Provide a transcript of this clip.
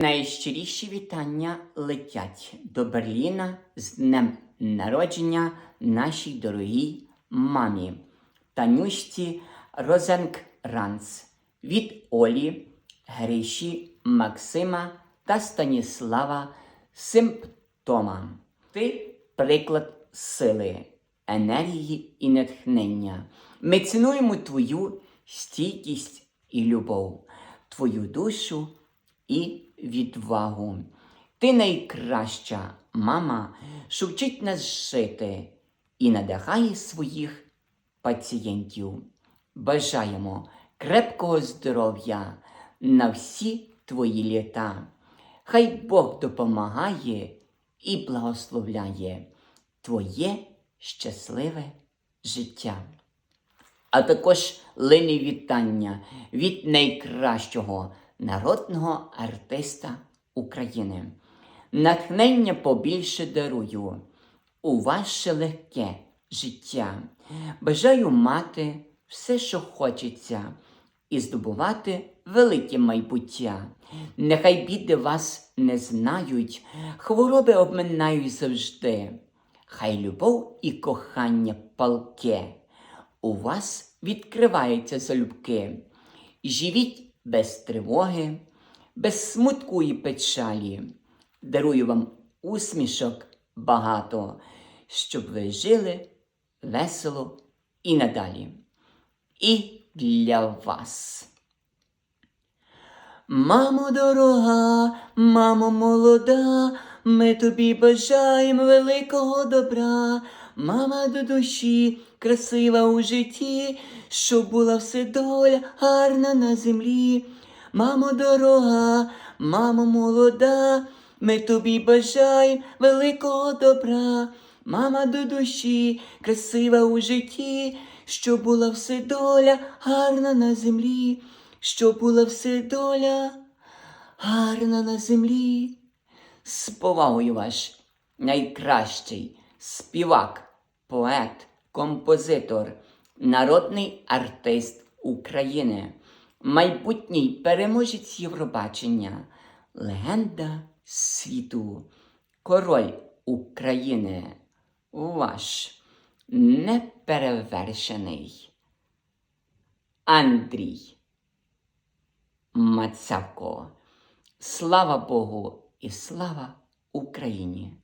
Найщиріші вітання летять до Берліна з днем народження нашій дорогій мамі Танюшці Розенкранц від Олі, Гриші, Максима та Станіслава Симптома. Ти приклад сили, енергії і натхнення. Ми цінуємо твою стійкість і любов, твою душу і відвагу. Ти найкраща мама, що вчить нас жити і надихає своїх пацієнтів. Бажаємо крепкого здоров'я на всі твої літа. Хай Бог допомагає і благословляє твоє щасливе життя а також лині вітання від найкращого народного артиста України. Натхнення побільше дарую у ваше легке життя. Бажаю мати все, що хочеться, і здобувати велике майбуття. Нехай біди вас не знають, хвороби обминають завжди. Хай любов і кохання палке у вас відкриваються залюбки. Живіть без тривоги, без смутку і печалі. Дарую вам усмішок багато, щоб ви жили весело і надалі. І для вас. Мамо дорога, мамо молода, ми тобі бажаємо великого добра. Мама до душі, красива у житті, щоб була все доля гарна на землі. Мамо дорога, мамо молода, ми тобі бажаємо великого добра. Мама до душі, красива у житті, щоб була все доля гарна на землі, щоб була все доля гарна на землі. З повагою ваш найкращий співак, поет, композитор, народний артист України, майбутній переможець Євробачення, легенда світу, король України, ваш неперевершений Андрій Мацавко. Слава Богу і слава Україні!